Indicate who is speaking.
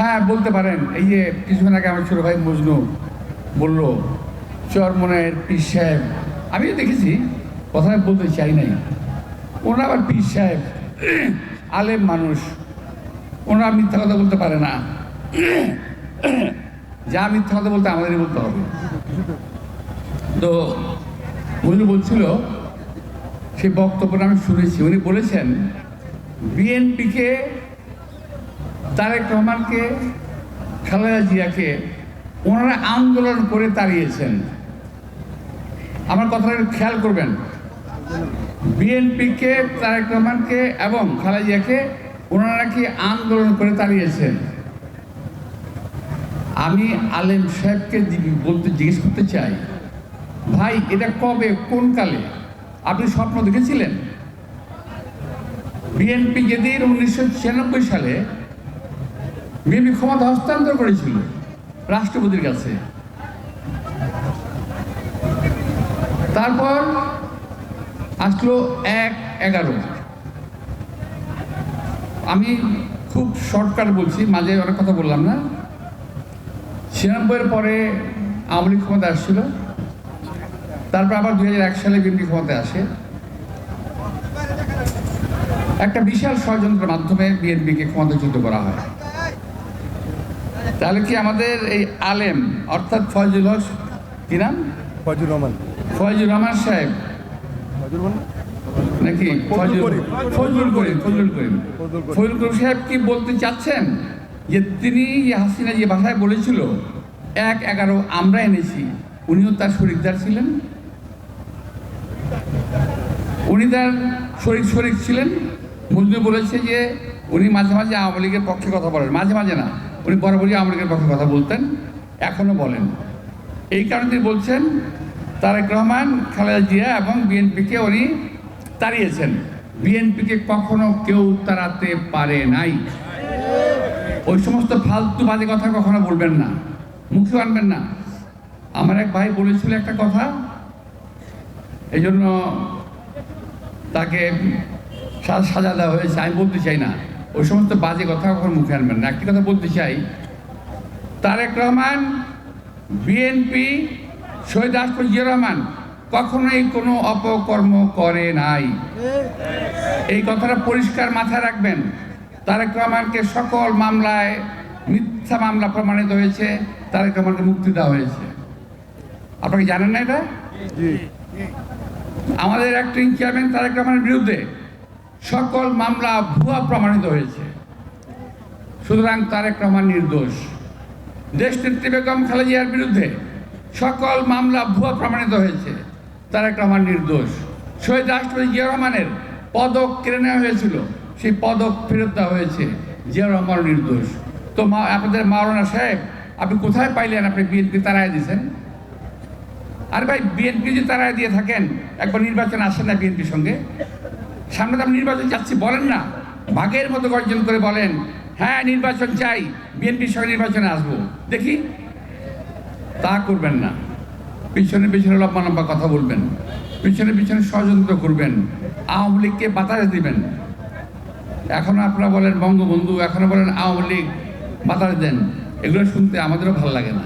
Speaker 1: হ্যাঁ বলতে পারেন। এই যে কিছুক্ষণ আগে আমার ছোট ভাই মজনু বলল চরমনের পীর সাহেব। আমিও দেখেছি কথা বলতে চাই নাই। ওনারা আবার পীর সাহেব, আলেম মানুষ। ওনারা মিথ্যা কথা বলতে পারে না। যা মিথ্যা কথা বলতে আমাদেরই বলতে হবে। তো মজনু বলছিল, সেই বক্তব্যটা আমি শুনেছি। উনি বলেছেন, বিএনপিকে তারেক রহমানকে খালেদা জিয়াকে ওনারা আন্দোলন করে তাড়িয়েছেন। আমার কথাটা খেয়াল করবেন। বিএনপিকে, তারেক রহমানকে এবং খালেদা জিয়াকে ওনারা কি আন্দোলন করে তাড়িয়েছেন। আমি আলেম সাহেবকে বলতে জিজ্ঞেস করতে চাই, ভাই, এটা কবে, কোন কালে? আপনি স্বপ্ন দেখেছিলেন? বিএনপি যেদিন উনিশশো ছিয়ানব্বই সালে বিএনপি ক্ষমতা হস্তান্তর করেছিল রাষ্ট্রপতির কাছে। তারপর আসলো এক এগারো। আমি খুব শর্টকাট বলছি, মাঝে অনেক কথা বললাম না। ছিয়ানব্বইয়ের পরে আওয়ামী লীগ ক্ষমতা আসছিল। তারপর আবার দুই হাজার এক সালে বিএনপি ক্ষমতায় আসে। একটা বিশাল ষড়যন্ত্রের মাধ্যমে বিএনপিকে ক্ষমতাচ্যুত করা হয়। তাহলে কি আমাদের এই আলেম অর্থাৎ ফয়জুল হক কি নাম?
Speaker 2: ফজুর রহমান।
Speaker 1: ফয়জুর রহমান সাহেব। নাকি ফজল
Speaker 2: করিম।
Speaker 1: ফজল করিম ফজল করিম।
Speaker 2: ফজলুল করিম।
Speaker 1: সাহেব কি বলতে চাচ্ছেন? যে তিনি যে হাসিনা যে ভাষায় বলেছিল এক এগারো আমরা এনেছি উনিও তার শরিকদার ছিলেন? উনি তার শরিক শরিক ছিলেন? মজনু বলেছে যে উনি মাঝে মাঝে আওয়ামী লীগের পক্ষে কথা বলেন মাঝে মাঝে না। উনি বরাবরই লীগের পক্ষে কথা বলতেন, এখনও বলেন। এই কারণে তিনি বলছেন, তারেক রহমান, খালেদা জিয়া এবং বিএনপিকে উনি তাড়িয়েছেন। বিএনপিকে কখনো কেউ তাড়াতে পারে নাই। ওই সমস্ত ফালতু বাজে কথা কখনো বলবেন না। মুখে আনবেন না। আমার এক ভাই বলেছিল একটা কথা এই জন্য তাকে সাজা দেওয়া হয়েছে, আমি বলতে চাই না। ওই সমস্ত বাজে কথা কখনো মুখে আনবেন না। একটি কথা বলতে চাই তারেক রহমান বিএনপি শহীদ রাষ্ট্র জিয়া রহমান কখনোই কোনো অপকর্ম করে নাই। এই কথাটা পরিষ্কার মাথায় রাখবেন। তারেক রহমানকে সকল মামলায় মিথ্যা মামলা প্রমাণিত হয়েছে তারেক রহমানকে মুক্তি দেওয়া হয়েছে। আপনাকে জানেন না এটা? আমাদের অ্যাক্টিং চেয়ারম্যান তারেক রহমানের বিরুদ্ধে সকল মামলা ভুয়া প্রমাণিত হয়েছে। সুতরাং তারেক রহমান নির্দোষ। দেশ বেগম খালেদা জিয়ার বিরুদ্ধে সকল মামলা ভুয়া প্রমাণিত হয়েছে। তারেক রহমান নির্দোষ। শহীদ রাষ্ট্রপতি জিয়া রহমানের পদক কেড়ে নেওয়া হয়েছিল। সেই পদক ফেরত দেওয়া হয়েছে। জিয়া রহমান নির্দোষ। তো মা, আপনাদের মাওলানা সাহেব, আপনি কোথায় পাইলেন? আপনি বিএনপি তারায় দিয়েছেন? আর ভাই, বিএনপি যদি তারা দিয়ে থাকেন, একবার নির্বাচন আসেন না বিএনপির সঙ্গে? সামনে তো নির্বাচন যাচ্ছি বলেন না। ভাগের মতো গর্জন করে বলেন হ্যাঁ নির্বাচন চাই বিএনপির সঙ্গে নির্বাচনে আসব। দেখি, তা করবেন না। পিছনে পিছনে লম্বা লম্বা কথা বলবেন। পিছনে পিছনে ষড়যন্ত্র করবেন। আওয়ামী লীগকে বাতাস দিবেন। এখনও আপনারা বলেন বঙ্গবন্ধু, এখনও বলেন আওয়ামী লীগ বাতাস দেন। এগুলো শুনতে আমাদেরও ভালো লাগে না।